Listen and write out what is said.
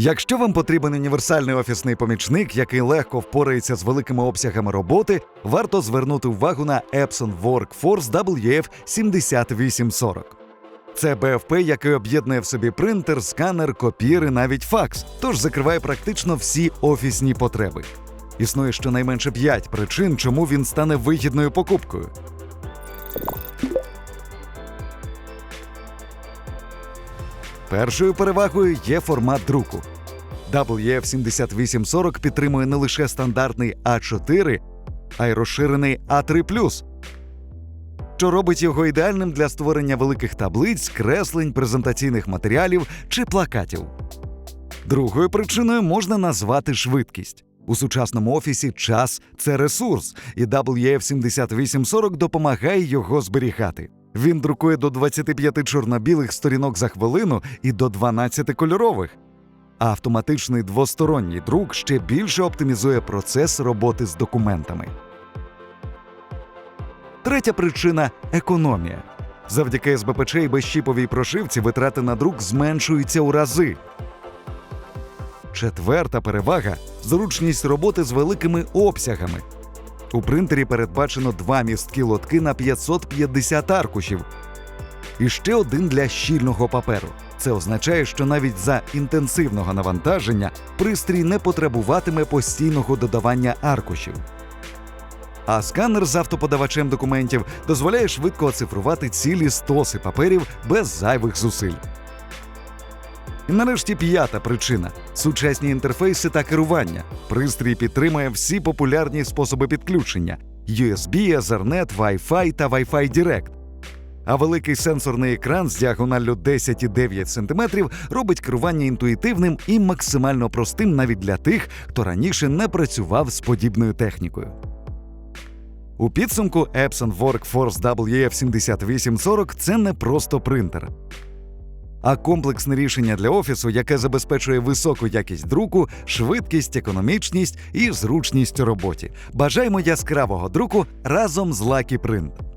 Якщо вам потрібен універсальний офісний помічник, який легко впорається з великими обсягами роботи, варто звернути увагу на Epson Workforce WF7840. Це БФП, який об'єднує в собі принтер, сканер, копір і навіть факс, тож закриває практично всі офісні потреби. Існує щонайменше 5 причин, чому він стане вигідною покупкою. Першою перевагою є формат друку. WF7840 підтримує не лише стандартний А4, а й розширений А3 що робить його ідеальним для створення великих таблиць, креслень, презентаційних матеріалів чи плакатів. Другою причиною можна назвати швидкість. У сучасному офісі час це ресурс, і WF7840 допомагає його зберігати. Він друкує до 25 чорно-білих сторінок за хвилину і до 12 кольорових. А автоматичний двосторонній друк ще більше оптимізує процес роботи з документами. Третя причина економія. Завдяки СБПЧ і безщіповій прошивці витрати на друк зменшуються у рази. Четверта перевага зручність роботи з великими обсягами. У принтері передбачено два місткі лотки на 550 аркушів і ще один для щільного паперу. Це означає, що навіть за інтенсивного навантаження пристрій не потребуватиме постійного додавання аркушів. А сканер з автоподавачем документів дозволяє швидко оцифрувати цілі стоси паперів без зайвих зусиль. І нарешті п'ята причина сучасні інтерфейси та керування. Пристрій підтримує всі популярні способи підключення: USB, Ethernet, Wi-Fi та Wi-Fi Direct. А великий сенсорний екран з діагоналлю 10,9 см робить керування інтуїтивним і максимально простим навіть для тих, хто раніше не працював з подібною технікою. У підсумку Epson Workforce WF7840 це не просто принтер, а комплексне рішення для офісу, яке забезпечує високу якість друку, швидкість, економічність і зручність у роботі. Бажаємо яскравого друку разом з Lucky Print.